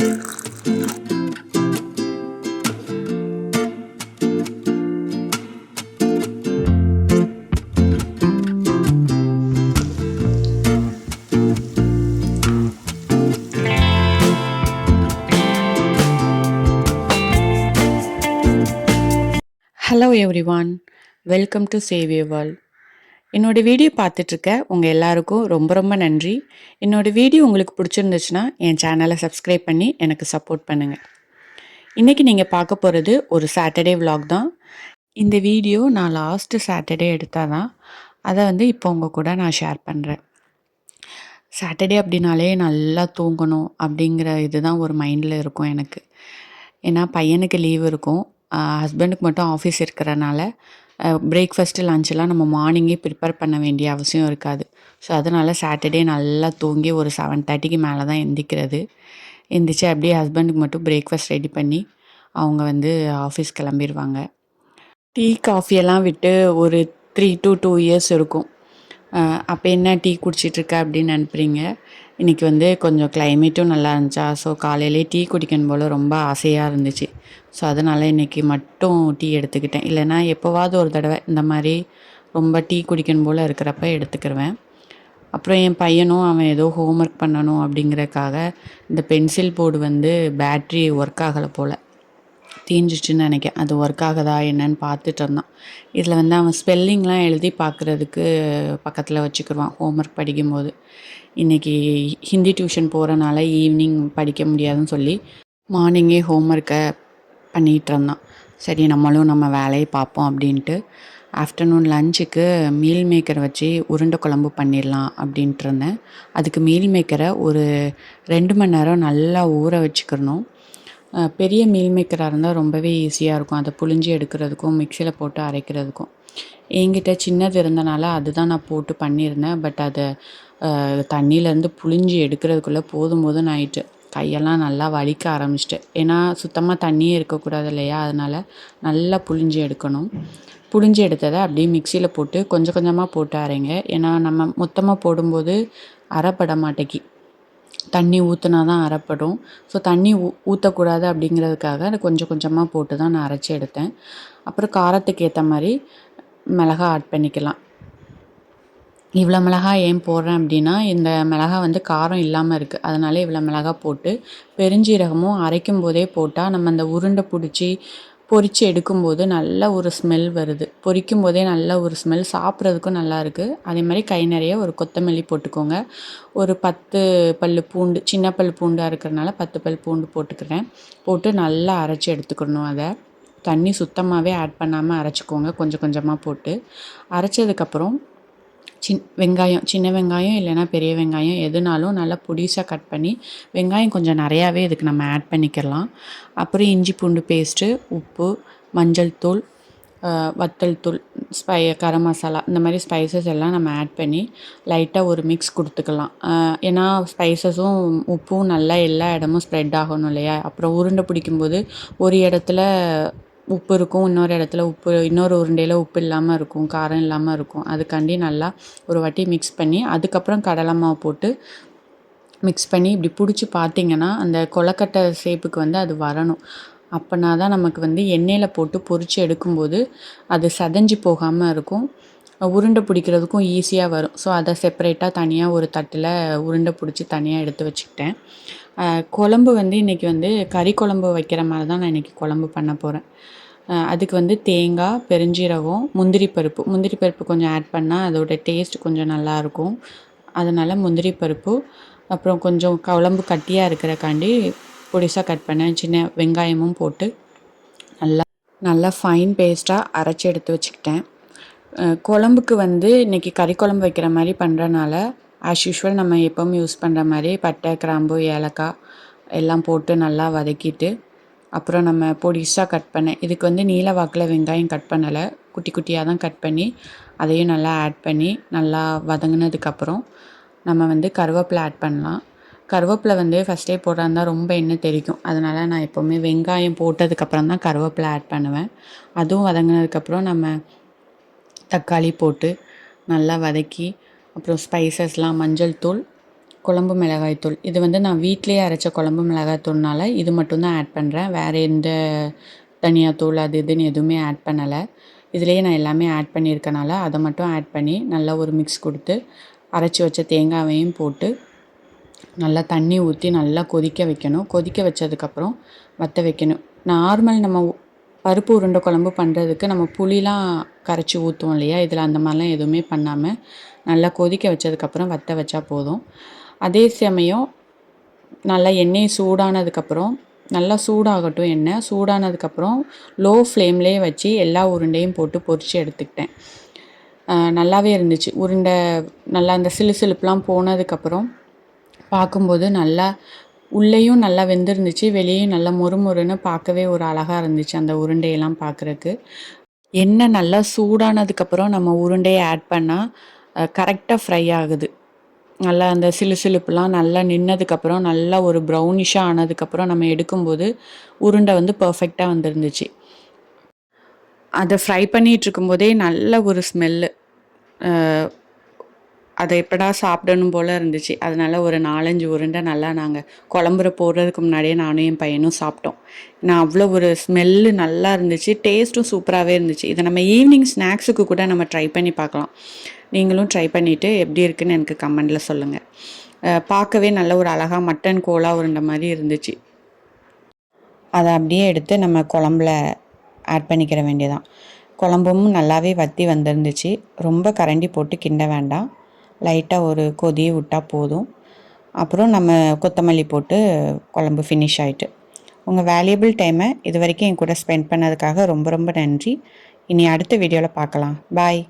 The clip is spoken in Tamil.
Hello everyone, welcome to Save Your World. என்னோடய வீடியோ பார்த்துட்ருக்க உங்கள் எல்லாருக்கும் ரொம்ப ரொம்ப நன்றி. என்னோடய வீடியோ உங்களுக்கு பிடிச்சிருந்துச்சுன்னா என் சேனலை சப்ஸ்கிரைப் பண்ணி எனக்கு சப்போர்ட் பண்ணுங்கள் இன்றைக்கி நீங்கள் பார்க்க போகிறது ஒரு சாட்டர்டே விலாக் தான். இந்த வீடியோ நான் லாஸ்ட்டு சாட்டர்டே எடுத்தால் தான் அதை வந்து இப்போ உங்கள் கூட நான் ஷேர் பண்ணுறேன் சாட்டர்டே அப்படின்னாலே நல்லா தூங்கணும் அப்படிங்கிற இதுதான் ஒரு மைண்டில் இருக்கும் எனக்கு. ஏன்னா பையனுக்கு லீவ் இருக்கும். ஹஸ்பண்டுக்கு மட்டும் ஆஃபீஸ் இருக்கிறனால பிரேக்ஃபஸ்ட்டு லஞ்செல்லாம் நம்ம மார்னிங்கே ப்ரிப்பேர் பண்ண வேண்டிய அவசியம் இருக்காது. ஸோ அதனால் சாட்டர்டே நல்லா தூங்கி ஒரு செவன் தேர்ட்டிக்கு மேலே தான் எந்திக்கிறது. எந்திரிச்சு அப்படியே ஹஸ்பண்டுக்கு மட்டும் பிரேக்ஃபாஸ்ட் ரெடி பண்ணி அவங்க வந்து ஆஃபீஸ் கிளம்பிடுவாங்க டீ காஃபியெல்லாம் விட்டு ஒரு த்ரீ டு டூ இயர்ஸ் இருக்கும். அப்போ என்ன டீ குடிச்சிட்ருக்க அப்படின்னு அனுப்புகிறீங்க இன்றைக்கி வந்து கொஞ்சம் கிளைமேட்டும் நல்லா இருந்துச்சா? ஸோ காலையிலே டீ குடிக்கணும் போல் ரொம்ப ஆசையாக இருந்துச்சு. ஸோ அதனால் இன்றைக்கி மட்டும் டீ எடுத்துக்கிட்டேன். இல்லைன்னா எப்போவாவது ஒரு தடவை இந்த மாதிரி ரொம்ப டீ குடிக்கணும் போல் இருக்கிறப்ப எடுத்துக்கிருவேன். அப்புறம் என் பையனும் அவன் ஏதோ ஹோம்ஒர்க் பண்ணணும் அப்படிங்கிறக்காக இந்த பென்சில் போர்டு வந்து பேட்ரி ஒர்க் ஆகலை போல். தீஞ்சிச்சுன்னு நினைக்கிறேன். அது ஒர்க் ஆகுதா என்னன்னு பார்த்துட்டு இருந்தான். இதில் வந்து அவன் ஸ்பெல்லிங்லாம் எழுதி பார்க்குறதுக்கு பக்கத்தில் வச்சுக்கிடுவான் ஹோம்ஒர்க் படிக்கும்போது. இன்றைக்கி ஹிந்தி டியூஷன் போகிறனால ஈவினிங் படிக்க முடியாதுன்னு சொல்லி மார்னிங்கே ஹோம்ஒர்க்கை பண்ணிகிட்டு இருந்தான். சரி நம்மளும் நம்ம வேலையை பார்ப்போம் அப்படின்ட்டு. ஆஃப்டர்நூன் லஞ்சுக்கு மீல் மேக்கர் வச்சு உருண்டை குழம்பு பண்ணிடலாம் அப்படின்ட்டு இருந்தேன். அதுக்கு மீல் மேக்கரை ஒரு ரெண்டு மணி நேரம் நல்லா ஊற வச்சுக்கிறணும் பெரிய மீல் மேக்கராக இருந்தால் ரொம்பவே ஈஸியாக இருக்கும். அதை புழிஞ்சு எடுக்கிறதுக்கும் மிக்சியில் போட்டு அரைக்கிறதுக்கும். என்கிட்ட சின்னது இருந்தனால அதுதான் நான் போட்டு பண்ணியிருந்தேன். பட் அதை தண்ணியிலேருந்து புழிஞ்சு எடுக்கிறதுக்குள்ளே போதும் போதும் ஆயிட்டு கையெல்லாம் நல்லா வலிக்க ஆரம்பிச்சிட்டு. ஏன்னா சுத்தமாக தண்ணியே இருக்கக்கூடாது இல்லையா? அதனால் நல்லா புழிஞ்சு எடுக்கணும். புழிஞ்சு எடுத்ததை அப்படியே மிக்சியில் போட்டு கொஞ்சம் கொஞ்சமாக போட்டு அரைங்க. ஏன்னா நம்ம மொத்தமாக போடும்போது அரைப்பட மாட்டேக்கி. தண்ணி ஊற்றினா தான் அரைப்படும் ஸோ தண்ணி ஊ ஊற்றக்கூடாது அப்படிங்கிறதுக்காக அதை கொஞ்சம் கொஞ்சமாக போட்டு தான் நான் அரைச்சி எடுத்தேன். அப்புறம் காரத்துக்கு ஏற்ற மாதிரி மிளகா ஆட் பண்ணிக்கலாம். இவ்வளோ மிளகா ஏன் போடுறேன் அப்படின்னா இந்த மிளகா வந்து காரம் இல்லாமல் இருக்குது அதனால இவ்வளோ மிளகா போட்டு பெருஞ்சீரகமும் அரைக்கும் போதே போட்டால் நம்ம அந்த உருண்டை பிடிச்சி பொரித்து எடுக்கும்போது நல்ல ஒரு ஸ்மெல் வருது. பொரிக்கும் போதே நல்ல ஒரு ஸ்மெல் சாப்பிட்றதுக்கும் நல்லா இருக்குது அதே மாதிரி கை நிறைய ஒரு கொத்தமல்லி போட்டுக்கோங்க. ஒரு பத்து பல் பூண்டு சின்ன பல் பூண்டாக இருக்கிறனால பத்து பல் பூண்டு போட்டுக்கிறேன். போட்டு நல்லா அரைச்சி எடுத்துக்கணும் அதை. தண்ணி சுத்தமாகவே ஆட் பண்ணாமல் அரைச்சிக்கோங்க. கொஞ்சம் கொஞ்சமாக போட்டு. அரைச்சதுக்கப்புறம் சின் வெங்காயம் சின்ன வெங்காயம் இல்லைன்னா பெரிய வெங்காயம் எதுனாலும் நல்லா பொடிசாக கட் பண்ணி வெங்காயம் கொஞ்சம் நிறையாவே இதுக்கு நம்ம ஆட் பண்ணிக்கலாம். அப்புறம் இஞ்சி பூண்டு பேஸ்ட்டு உப்பு மஞ்சள் தூள் வத்தல் தூள் ஸ்பை கரம் மசாலா இந்த மாதிரி ஸ்பைசஸ் எல்லாம் நம்ம ஆட் பண்ணி லைட்டாக ஒரு மிக்ஸ் கொடுத்துக்கலாம். ஏன்னா ஸ்பைசஸும் உப்பும் நல்லா எல்லா இடமும் ஸ்ப்ரெட் ஆகணும் இல்லையா? அப்புறம் உருண்டை பிடிக்கும்போது ஒரு இடத்துல உப்பு இருக்கும் இன்னொரு இடத்துல உப்பு இன்னொரு உருண்டையில் உப்பு இல்லாமல் இருக்கும் காரம் இல்லாமல் இருக்கும். அதுக்காண்டி நல்லா ஒரு வாட்டி மிக்ஸ் பண்ணி அதுக்கப்புறம் கடலை மாவு போட்டு மிக்ஸ் பண்ணி இப்படி பிடிச்சி பார்த்தீங்கன்னா அந்த கொலக்கட்டை ஷேப்புக்கு வந்து அது வரணும். அப்போனா தான் நமக்கு வந்து எண்ணெயில் போட்டு பொரித்து எடுக்கும்போது அது சதஞ்சு போகாமல் இருக்கும். உருண்டை பிடிக்கிறதுக்கும் ஈஸியாக வரும். ஸோ அதை செப்பரேட்டாக தனியாக ஒரு தட்டில் உருண்டை பிடிச்சி தனியாக எடுத்து வச்சுக்கிட்டேன். குழம்பு வந்து இன்றைக்கி வந்து கறி குழம்பு வைக்கிற மாதிரி தான் நான் இன்றைக்கி குழம்பு பண்ண போகிறேன் அதுக்கு வந்து தேங்காய் பெருஞ்சீரகம் முந்திரி பருப்பு. முந்திரி பருப்பு கொஞ்சம் ஆட் பண்ணால் அதோட டேஸ்ட் கொஞ்சம் நல்லாயிருக்கும் அதனால் முந்திரி பருப்பு அப்புறம் கொஞ்சம் குழம்பு கட்டியாக இருக்கிறக்காண்டி பொடிசாக கட் பண்ண சின்ன வெங்காயமும் போட்டு நல்லா நல்லா ஃபைன் பேஸ்ட்டாக அரைச்சி எடுத்து வச்சுக்கிட்டேன். குழம்புக்கு வந்து இன்றைக்கி கறி குழம்பு வைக்கிற மாதிரி பண்ணுறனால ஆஸ் யூஷுவல் நம்ம எப்பவும் யூஸ் பண்ணுற மாதிரி பட்டை கிராம்பு ஏலக்காய் எல்லாம் போட்டு நல்லா வதக்கிட்டு அப்புறம் நம்ம பொடிஷாக கட் பண்ணேன் இதுக்கு வந்து நீல வாக்கில் வெங்காயம் கட் பண்ணலை. குட்டி குட்டியாக தான் கட் பண்ணி அதையும் நல்லா ஆட் பண்ணி நல்லா வதங்கினதுக்கப்புறம் நம்ம வந்து கருவேப்பிலை ஆட் பண்ணலாம். கருவேப்பிலை வந்து ஃபஸ்ட்டே இருந்தால் ரொம்ப எண்ணெய் தெரிக்கும் அதனால் நான் எப்போவுமே வெங்காயம் போட்டதுக்கப்புறம் தான் கருவேப்பிலை ஆட் பண்ணுவேன். அதுவும் வதங்கினதுக்கப்புறம் நம்ம தக்காளி போட்டு நல்லா வதக்கி அப்புறம் ஸ்பைசஸ்லாம் மஞ்சள் தூள் குழம்பு மிளகாய்த்தூள் இது வந்து நான் வீட்டிலேயே அரைச்ச குழம்பு மிளகாய்த்தூள்னால இது மட்டும்தான் ஆட் பண்ணுறேன் வேறு எந்த தனியாத்தூள் அது இதுன்னு எதுவுமே ஆட் பண்ணலை. இதுலேயே நான் எல்லாமே ஆட் பண்ணியிருக்கனால அதை மட்டும் ஆட் பண்ணி நல்லா ஒரு மிக்ஸ் கொடுத்து அரைச்சி வச்ச தேங்காயையும் போட்டு நல்லா தண்ணி ஊற்றி நல்லா கொதிக்க வைக்கணும். கொதிக்க வச்சதுக்கப்புறம் வற்ற வைக்கணும். நார்மல் நம்ம பருப்பு உருண்டை குழம்பு பண்ணுறதுக்கு நம்ம புளிலாம் கரைச்சி ஊற்றுவோம் இல்லையா? இதில் அந்த மாதிரிலாம் எதுவுமே பண்ணாமல் நல்லா கொதிக்க வச்சதுக்கப்புறம் வற்ற வச்சா போதும். அதே சமயம் நல்லா எண்ணெய் சூடானதுக்கப்புறம் நல்லா சூடாகட்டும் எண்ணெய். சூடானதுக்கப்புறம் லோ ஃப்ளேம்லேயே வச்சு எல்லா உருண்டையும் போட்டு பொரித்து எடுத்துக்கிட்டேன். நல்லாவே இருந்துச்சு. உருண்டை நல்லா அந்த சிலு சிலுப்புலாம் போனதுக்கப்புறம் பார்க்கும்போது நல்லா உள்ளேயும் நல்லா வெந்திருந்துச்சு. வெளியே நல்லா மொறுமொறுன்னு பார்க்கவே ஒரு அழகாக இருந்துச்சு அந்த உருண்டையெல்லாம் பார்க்குறக்கு எண்ணெய் நல்லா சூடானதுக்கப்புறம் நம்ம உருண்டையை ஆட் பண்ணால் கரெக்டாக ஃப்ரை ஆகுது. நல்லா அந்த சிலு சிலுப்புலாம் நல்லா நின்னதுக்கப்புறம் நல்லா ஒரு ப்ரௌனிஷாக ஆனதுக்கப்புறம் நம்ம எடுக்கும்போது உருண்டை வந்து பர்ஃபெக்டாக வந்துருந்துச்சு. அதை ஃப்ரை பண்ணிகிட்ருக்கும்போதே நல்ல ஒரு ஸ்மெல்லு அதை எப்படா சாப்பிடணும் போல் இருந்துச்சு. அதனால் ஒரு நாலஞ்சு உருண்டை நல்லா நாங்கள் குழம்புற போடுறதுக்கு முன்னாடியே நானும் என் பையனும் சாப்பிட்டோம். நான் அவ்வளோ ஒரு ஸ்மெல்லு நல்லா இருந்துச்சு. டேஸ்ட்டும் சூப்பராகவே இருந்துச்சு. இதை நம்ம ஈவினிங் ஸ்நாக்ஸுக்கு கூட நம்ம ட்ரை பண்ணி பார்க்கலாம். நீங்களும் ட்ரை பண்ணிவிட்டு எப்படி இருக்குன்னு எனக்கு கமெண்டில் சொல்லுங்கள் பார்க்கவே நல்ல ஒரு அழகாக மட்டன் கோலா உருண்டை மாதிரி இருந்துச்சு. அதை அப்படியே எடுத்து நம்ம குழம்புல ஆட் பண்ணிக்கிற வேண்டியதான் குழம்பும் நல்லாவே வற்றி வந்திருந்துச்சு. ரொம்ப கரண்டி போட்டு கிண்ட வேண்டாம். லைட்டாக ஒரு கொதியை விட்டால் போதும். அப்புறம் நம்ம கொத்தமல்லி போட்டு குழம்பு ஃபினிஷ் ஆகிட்டு உங்கள் வேல்யூபிள் டைமை இது வரைக்கும் என் கூட ஸ்பெண்ட் பண்ணதுக்காக ரொம்ப ரொம்ப நன்றி. இனி அடுத்த வீடியோவில் பார்க்கலாம். பாய்